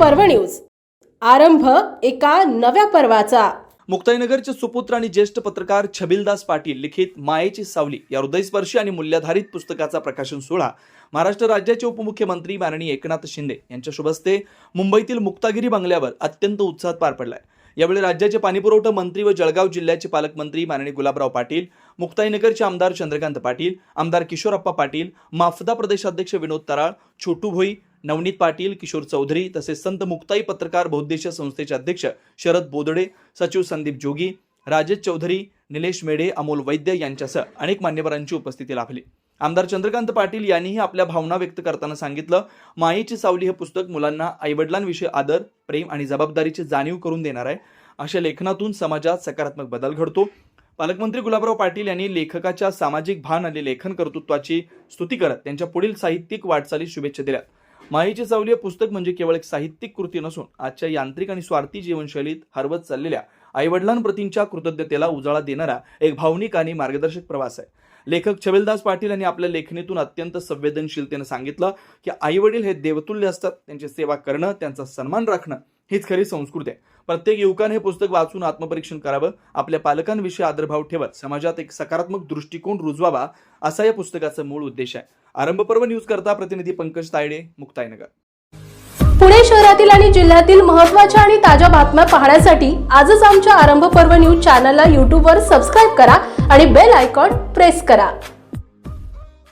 पर्व न्यूज. आरंभ एका नव्या पर्वाचा. मुक्ताईनगरचे सुपुत्र आणि ज्येष्ठ पत्रकार छबिलदास पाटील लिखित मायेची सावली या हृदयस्पर्शी आणि मूल्याधारित पुस्तकाचा प्रकाशन सोहळा महाराष्ट्र राज्याचे उपमुख्यमंत्री माननीय एकनाथ शिंदे यांच्या शुभस्ते मुंबईतील मुक्तागिरी बंगल्यावर अत्यंत उत्साहात पार पडलाय. यावेळी राज्याचे पाणीपुरवठा मंत्री व जळगाव जिल्ह्याचे पालकमंत्री माननीय गुलाबराव पाटील मुक्ताईनगरचे आमदार चंद्रकांत पाटील आमदार किशोरप्पा पाटील माफदा प्रदेशाध्यक्ष विनोद तराळ छोटू भोई नवनीत पाटील किशोर चौधरी तसेच संत मुक्ताई पत्रकार बहुद्देशीय संस्थेचे अध्यक्ष शरद बोदडे सचिव संदीप जोगी राजेश चौधरी निलेश मेढे अमोल वैद्य यांच्यासह अनेक मान्यवरांची उपस्थिती लाभली. आमदार चंद्रकांत पाटील यांनीही आपल्या भावना व्यक्त करताना सांगितलं मायेची सावली हे पुस्तक मुलांना आईवडिलांविषयी आदर प्रेम आणि जबाबदारीची जाणीव करून देणार आहे. अशा लेखनातून समाजात सकारात्मक बदल घडतो. पालकमंत्री गुलाबराव पाटील यांनी लेखकाच्या सामाजिक भान आणि लेखन कर्तृत्वाची स्तुती करत त्यांच्या पुढील साहित्यिक वाटचालीस शुभेच्छा दिल्या. माहीचे चावली हे पुस्तक म्हणजे केवळ एक साहित्यिक कृती नसून आजच्या यांत्रिक आणि स्वार्थी जीवनशैलीत हरवत चाललेल्या आईवडिलांप्रतींच्या कृतज्ञतेला उजाळा देणारा एक भावनिक आणि मार्गदर्शक प्रवास आहे. लेखक छबिलदास पाटील यांनी आपल्या लेखणीतून अत्यंत संवेदनशीलतेनं सांगितलं की आईवडील हे देवतुल्य असतात त्यांची सेवा करणं त्यांचा सन्मान राखणं हीच खरी संस्कृती आहे. प्रत्येक युवकाने हे पुस्तक वाचून आत्मपरीक्षण करावं आपल्या पालकांविषयी आदरभाव ठेवत समाजात एक सकारात्मक दृष्टिकोन रुजवावा असा या पुस्तकाचा मूळ उद्देश आहे. आरंभपर्व न्यूज करता प्रतिनिधी पंकज तायडे मुक्ताईनगर. पुणे शहरातील आणि जिल्ह्यातील महत्त्वाच्या आणि ताज्या बातम्या पाहण्यासाठी आजच आमच्या आरंभ पर्व न्यूज चॅनलला यूट्यूबवर सबस्क्राईब करा आणि बेल आयकॉन प्रेस करा.